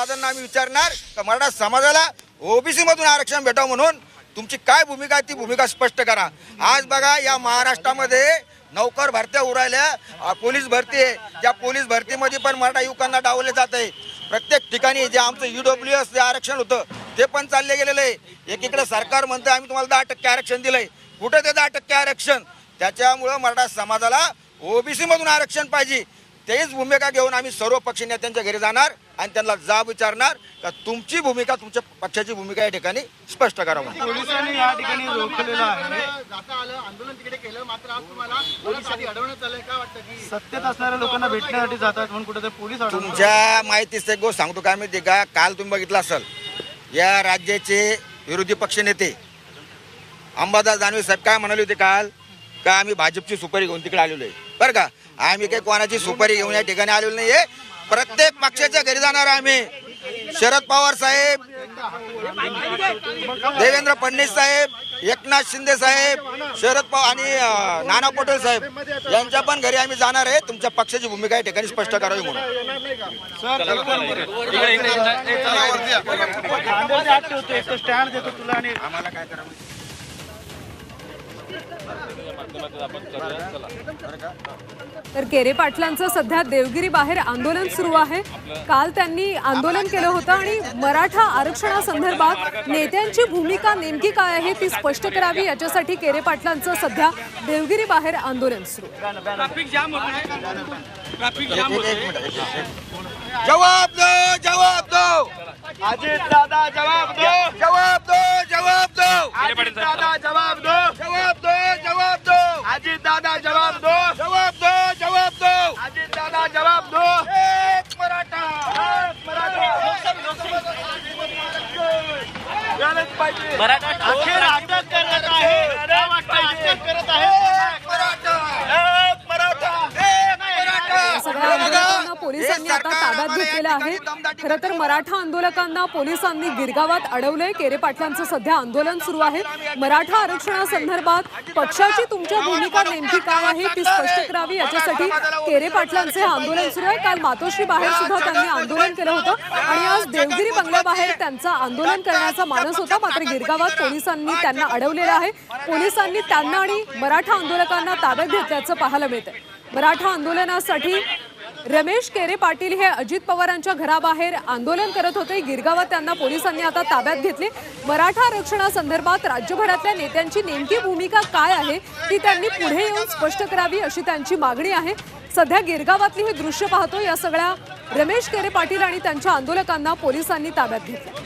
दादांना आम्ही विचारणार का मराठा समाजाला ओबीसी मधून आरक्षण भेटावं म्हणून? तुमची काय भूमिका आहे ती भूमिका स्पष्ट करा. आज बघा या महाराष्ट्रामध्ये नौकर भरत्या उरायल्या पोलीस भरती आहे. त्या पोलीस भरतीमध्ये पण मराठा युवकांना डावले जात आहे. प्रत्येक ठिकाणी जे आमचं ईडब्ल्यू एस जे आरक्षण होतं ते पण चालले गेलेलं आहे. एकीकडे सरकार म्हणतं आम्ही तुम्हाला दहा टक्के आरक्षण दिलंय. कुठं ते दहा टक्के आरक्षण? त्याच्यामुळं मराठा समाजाला ओबीसी मधून आरक्षण पाहिजे. तेच भूमिका घेऊन आम्ही सर्व पक्ष नेत्यांच्या घरी जाणार आणि त्यांना जाब विचारणार का तुमची भूमिका तुमच्या पक्षाची भूमिका या ठिकाणी स्पष्ट करा म्हणून. पोलिसांनी या ठिकाणी रोखलेलं आहे जाता आलं आंदोलन तिकडे केलं मात्र आज तुम्हाला पोलिसांनी अडवण्यात आलंय काय वाटतं की सत्तेत असणाऱ्या लोकांना भेटण्यासाठी जातात म्हणून कुठेतरी पोलीस. तुमच्या माहितीचं एक गोष्ट सांगतो काय माहिती का काल तुम्ही बघितलं असेल या राज्याचे विरोधी पक्ष नेते अंबादास दानवे साहेब काय म्हणाले होते काल का आम्ही भाजपची सुपारी घेऊन तिकडे आलेलो आहे बरं का? आम्ही काही कोणाची सुपारी घेऊन या ठिकाणी आलेलो नाहीये. प्रत्येक पक्षाच्या घरी जाणार आम्ही. शरद पवार साहेब देवेंद्र फडणवीस साहेब एकनाथ शिंदे साहेब शरद पवार आणि नाना पटोले साहेब यांच्या पण घरी आम्ही जाणार आहे. तुमच्या पक्षाची भूमिका या ठिकाणी स्पष्ट करावी म्हणून. तर केरे पाटलांचं सध्या देवगिरी बाहेर आंदोलन सुरू आहे. काल त्यांनी आंदोलन केलं होतं आणि मराठा आरक्षणासंदर्भात नेत्यांची भूमिका नेमकी काय आहे ती स्पष्ट करावी याच्यासाठी केरे पाटलांचं सध्या देवगिरी बाहेर आंदोलन सुरू. जवाब दो जवाब दो. अजित दादा जवाब दो. जवाब दो जवाब दो. अजित दादा जवाब दो जवाब दो जवाब दो अजित दादा जवाब दो जवाब दो जवाब दो अजित दादा जवाब दो एक मराठा एक मराठा झालंच पाहिजे. अखेर अटक करत आहे. अटक करत आहे एक मराठा एक मराठा एक मराठा सगळ्या आंदोलकांना पोलिसांनी आता ताब्यात घेतलेलं आहे. खरं तर मराठा आंदोलकांना पोलिसांनी गिरगावात अडवलंय. केरे पाटलांचं सध्या आंदोलन सुरू आहे. मराठा आरक्षणासंदर्भात पक्षाची तुमच्या भूमिका नेमकी काय आहे ती स्पष्ट करावी? याच्यासाठी केरे पाटलांचे आंदोलन सुरू आहे. काल मातोश्री बाहेर सुद्धा त्यांनी आंदोलन केलं होतं. आणि आज देवगिरी बंगल्याबाहेर त्यांचं आंदोलन करण्याचा मानस होता. मात्र गिरगावात पोलिसांनी त्यांना अडवलेलं आहे. पोलिसांनी त्यांना आणि मराठा आंदोलकांना ताब्यात घेतल्याचं पाहायला मिळतंय. मराठा आंदोलनासाठी रमेश केरे पाटील हे अजित पवारांच्या घराबाहेर आंदोलन करत होते. गिरगावात त्यांना पोलिसांनी आता ताब्यात घेतले. मराठा आरक्षणासंदर्भात राज्यभरातल्या नेत्यांची नेमकी भूमिका काय आहे ती त्यांनी पुढे येऊन स्पष्ट करावी अशी त्यांची मागणी आहे. सध्या गिरगावातली हे दृश्य पाहतो या सगळ्या रमेश केरे पाटील आणि त्यांच्या आंदोलकांना पोलिसांनी ताब्यात घेतलं.